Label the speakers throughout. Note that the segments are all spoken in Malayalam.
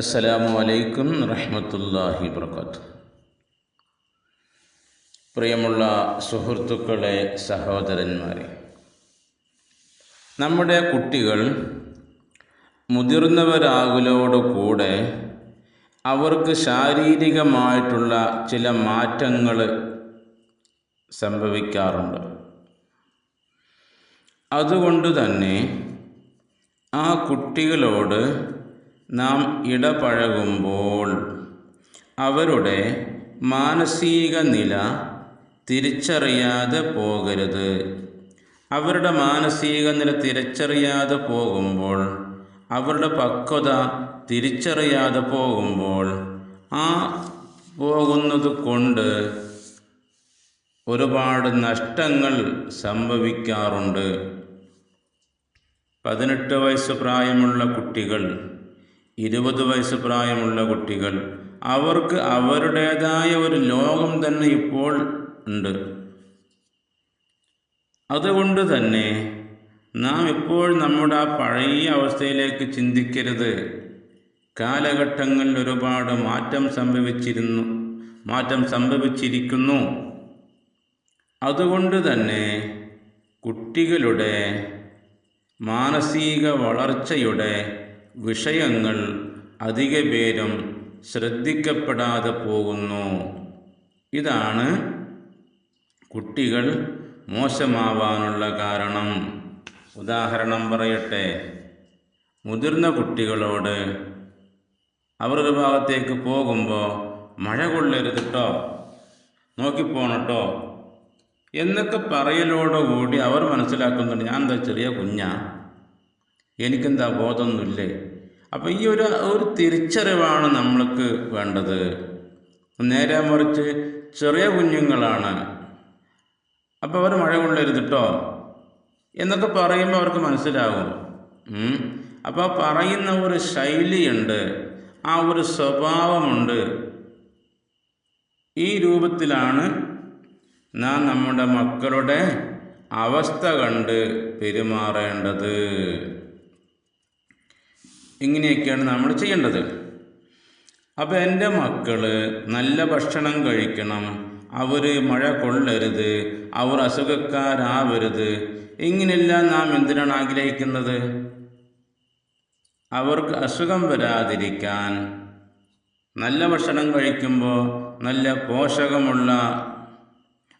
Speaker 1: അസ്സലാമു അലൈക്കും റഹ്മത്തുല്ലാഹി വർക്കാത്തു പ്രിയമുള്ള സുഹൃത്തുക്കളെ സഹോദരന്മാരെ നമ്മുടെ കുട്ടികൾ മുതിർന്നവരാകലോടുകൂടെ അവർക്ക് ശാരീരികമായിട്ടുള്ള ചില മാറ്റങ്ങൾ സംഭവിക്കാറുണ്ട്. അതുകൊണ്ട് തന്നെ ആ കുട്ടികളോട് നാം ഇടപഴകുമ്പോൾ അവരുടെ മാനസിക നില തിരിച്ചറിയാതെ പോകരുത്. അവരുടെ മാനസിക നില തിരിച്ചറിയാതെ പോകുമ്പോൾ അവരുടെ പക്വത തിരിച്ചറിയാതെ പോകുമ്പോൾ ആ പോകുന്നത് കൊണ്ട് ഒരുപാട് നഷ്ടങ്ങൾ സംഭവിക്കാറുണ്ട്. പതിനെട്ട് വയസ്സ് പ്രായമുള്ള കുട്ടികൾ ഇരുപത് വയസ്സ് പ്രായമുള്ള കുട്ടികൾ. അവർക്ക് അവരുടേതായ ഒരു ലോകം തന്നെ ഇപ്പോൾ ഉണ്ട്. അതുകൊണ്ട് തന്നെ നാം ഇപ്പോൾ നമ്മുടെ ആ പഴയ അവസ്ഥയിലേക്ക് ചിന്തിക്കരുത്. കാലഘട്ടങ്ങളിൽ ഒരുപാട് മാറ്റം സംഭവിച്ചിരുന്നു മാറ്റം സംഭവിച്ചിരിക്കുന്നു. അതുകൊണ്ട് തന്നെ കുട്ടികളുടെ മാനസിക വളർച്ചയുടെ വിഷയങ്ങൾ അധിക പേരും ശ്രദ്ധിക്കപ്പെടാതെ പോകുന്നു. ഇതാണ് കുട്ടികൾ മോശമാവാനുള്ള കാരണം. ഉദാഹരണം പറയട്ടെ. മുതിർന്ന കുട്ടികളോട് അവരുടെ ഭാഗത്തേക്ക് പോകുമ്പോൾ മഴ കൊള്ളരുത് കേട്ടോ നോക്കിപ്പോണട്ടോ എന്നൊക്കെ പറയലോടുകൂടി അവർ മനസ്സിലാക്കുന്നുണ്ട് ഞാൻ എന്താ ചെറിയ കുഞ്ഞാ? എനിക്കെന്താ ബോധമൊന്നുമില്ലേ? അപ്പോൾ ഈ ഒരു ഒരു തിരിച്ചറിവാണ് നമ്മൾക്ക് വേണ്ടത്. നേരെ മറിച്ച് ചെറിയ കുഞ്ഞുങ്ങളാണ്. അപ്പോൾ അവർ മഴ കൊള്ളരുത് കേട്ടോ എന്നൊക്കെ പറയുമ്പോൾ അവർക്ക് മനസ്സിലാകും അപ്പോൾ പറയുന്ന ഒരു ശൈലിയുണ്ട്. ആ ഒരു സ്വഭാവമുണ്ട്. ഈ രൂപത്തിലാണ് നാം നമ്മുടെ മക്കളുടെ അവസ്ഥ കണ്ട് പെരുമാറേണ്ടത്. ഇങ്ങനെയൊക്കെയാണ് നമ്മൾ ചെയ്യേണ്ടത്. അപ്പോൾ എന്റെ മക്കൾ നല്ല ഭക്ഷണം കഴിക്കണം. അവർ മഴ കൊള്ളരുത്. അവർ അസുഖക്കാരാവരുത്. ഇങ്ങനെയെല്ലാം നാം എന്തിനാണ് ആഗ്രഹിക്കുന്നത്? അവർക്ക് അസുഖം വരാതിരിക്കാൻ നല്ല ഭക്ഷണം കഴിക്കുമ്പോൾ നല്ല പോഷകമുള്ള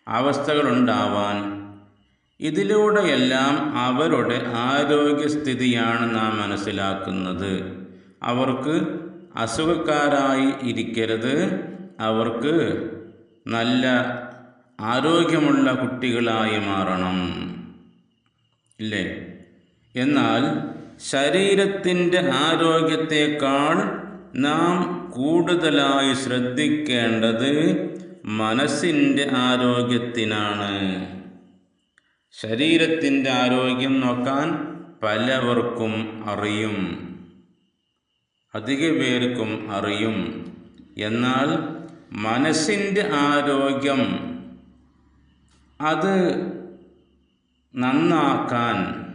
Speaker 1: അവസ്ഥകളുണ്ടാവാൻ ഇതിലൂടെയെല്ലാം അവരുടെ ആരോഗ്യസ്ഥിതിയാണ് നാം മനസ്സിലാക്കുന്നത്. അവർക്ക് അസുഖക്കാരായി ഇരിക്കരുത്. അവർക്ക് നല്ല ആരോഗ്യമുള്ള കുട്ടികളായി മാറണം. ഇല്ലേ? എന്നാൽ ശരീരത്തിന്റെ ആരോഗ്യത്തെക്കാൾ നാം കൂടുതലായി ശ്രദ്ധിക്കേണ്ടത് മനസ്സിന്റെ ആരോഗ്യത്തിനാണ്. ശരീരത്തിന്റെ ആരോഗ്യം നോക്കാൻ പലവർക്കും അറിയും. അധിക പേർക്കും അറിയും. എന്നാൽ മനസ്സിന്റെ ആരോഗ്യം അത് നന്നാക്കാൻ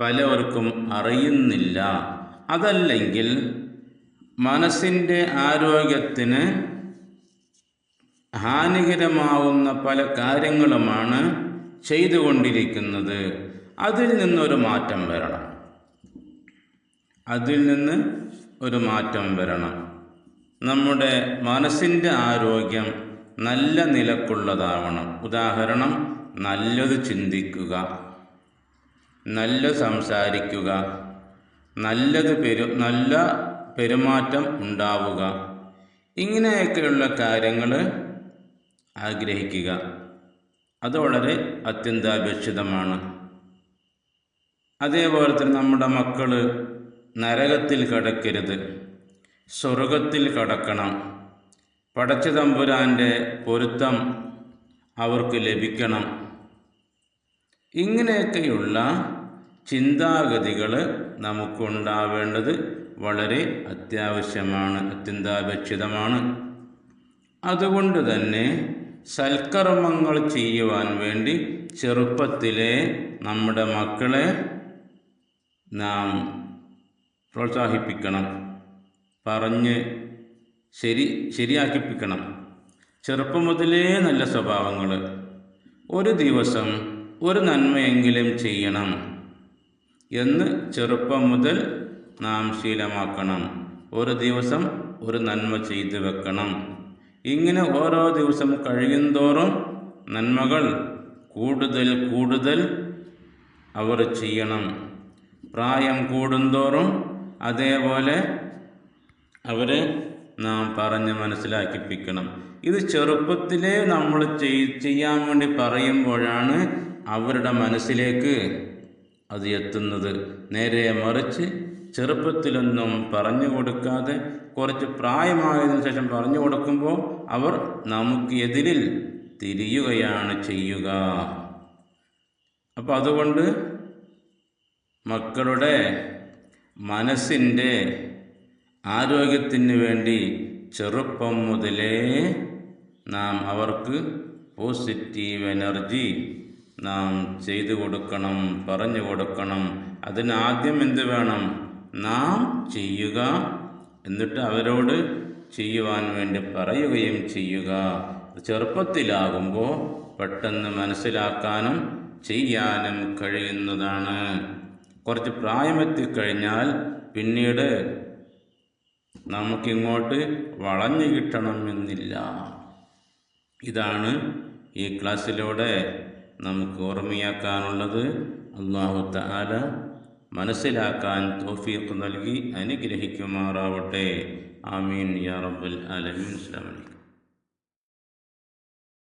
Speaker 1: പലവർക്കും അറിയുന്നില്ല. അതല്ലെങ്കിൽ മനസ്സിന്റെ ആരോഗ്യത്തിന് ഹാനികരമാവുന്ന പല കാര്യങ്ങളുമാണ് ചെയ്തുകൊണ്ടിരിക്കുന്നത്. അതിൽ നിന്നൊരു മാറ്റം വരണം. അതിൽ നിന്ന് ഒരു മാറ്റം വരണം. നമ്മുടെ മനസ്സിന്റെ ആരോഗ്യം നല്ല നിലക്കുള്ളതാവണം. ഉദാഹരണം നല്ലത് ചിന്തിക്കുക നല്ല സംസാരിക്കുക നല്ലത് പെരു നല്ല പെരുമാറ്റം ഉണ്ടാവുക. ഇങ്ങനെയൊക്കെയുള്ള കാര്യങ്ങൾ ആഗ്രഹിക്കുക. അത് വളരെ അത്യന്താപേക്ഷിതമാണ്. അതേപോലെ തന്നെ നമ്മുടെ മക്കൾ നരകത്തിൽ കടക്കരുത്. സ്വർഗത്തിൽ കടക്കണം. പടച്ച തമ്പുരാന്റെ പൊരുത്തം അവർക്ക് ലഭിക്കണം. ഇങ്ങനെയൊക്കെയുള്ള ചിന്താഗതികൾ നമുക്കുണ്ടാവേണ്ടത് വളരെ അത്യാവശ്യമാണ് അത്യന്താപേക്ഷിതമാണ്. അതുകൊണ്ട് തന്നെ സൽക്കർമ്മങ്ങൾ ചെയ്യുവാൻ വേണ്ടി ചെറുപ്പത്തിലെ നമ്മുടെ മക്കളെ നാം പ്രോത്സാഹിപ്പിക്കണം. പറഞ്ഞ് ശരി ശരിയാക്കിപ്പിക്കണം. ചെറുപ്പം മുതലേ നല്ല സ്വഭാവങ്ങൾ ഒരു ദിവസം ഒരു നന്മയെങ്കിലും ചെയ്യണം എന്ന് ചെറുപ്പം മുതൽ നാം ശീലമാക്കണം. ഒരു ദിവസം ഒരു നന്മ ചെയ്തു വെക്കണം. ഇങ്ങനെ ഓരോ ദിവസം കഴിയുന്തോറും നന്മകൾ കൂടുതൽ കൂടുതൽ അവർ ചെയ്യണം. പ്രായം കൂടുന്തോറും അതേപോലെ അവരെ നാം പറഞ്ഞ് മനസ്സിലാക്കിപ്പിക്കണം. ഇത് ചെറുപ്പത്തിലേ നമ്മൾ ചെയ്യാൻ വേണ്ടി പറയുമ്പോഴാണ് അവരുടെ മനസ്സിലേക്ക് അത് എത്തുന്നത്. നേരെ മറിച്ച് ചെറുപ്പത്തിലൊന്നും പറഞ്ഞു കൊടുക്കാതെ കുറച്ച് പ്രായമായതിനു ശേഷം പറഞ്ഞു കൊടുക്കുമ്പോൾ അവർ നമുക്ക് എതിരിൽ തിരിയുകയാണ് ചെയ്യുക. അപ്പോൾ അതുകൊണ്ട് മക്കളുടെ മനസ്സിന്റെ ആരോഗ്യത്തിന് വേണ്ടി ചെറുപ്പം മുതലേ നാം അവർക്ക് പോസിറ്റീവ് എനർജി നാം ചെയ്തു കൊടുക്കണം പറഞ്ഞു കൊടുക്കണം. അതിനാദ്യം എന്ത് വേണം? നാം ചെയ്യുക എന്നിട്ട് അവരോട് ചെയ്യുവാൻ വേണ്ടി പറയുകയും ചെയ്യുക. ചെറുപ്പത്തിലാകുമ്പോൾ പെട്ടെന്ന് മനസ്സിലാക്കാനും ചെയ്യാനും കഴിയുന്നതാണ്. കുറച്ച് പ്രായമെത്തി കഴിഞ്ഞാൽ പിന്നീട് നമുക്കിങ്ങോട്ട് വളഞ്ഞു കിട്ടണമെന്നില്ല. ഇതാണ് ഈ ക്ലാസ്സിലൂടെ നമുക്ക് ഓർമ്മയാക്കാനുള്ളത്. അള്ളാഹു താല മനസ്സിലാക്കാൻ തോഫീക്ക് നൽകി അനുഗ്രഹിക്കുമാറാവട്ടെ. ആമീൻ. യാ റബ്ബൽ ആലമീൻ. അസ്സലാമു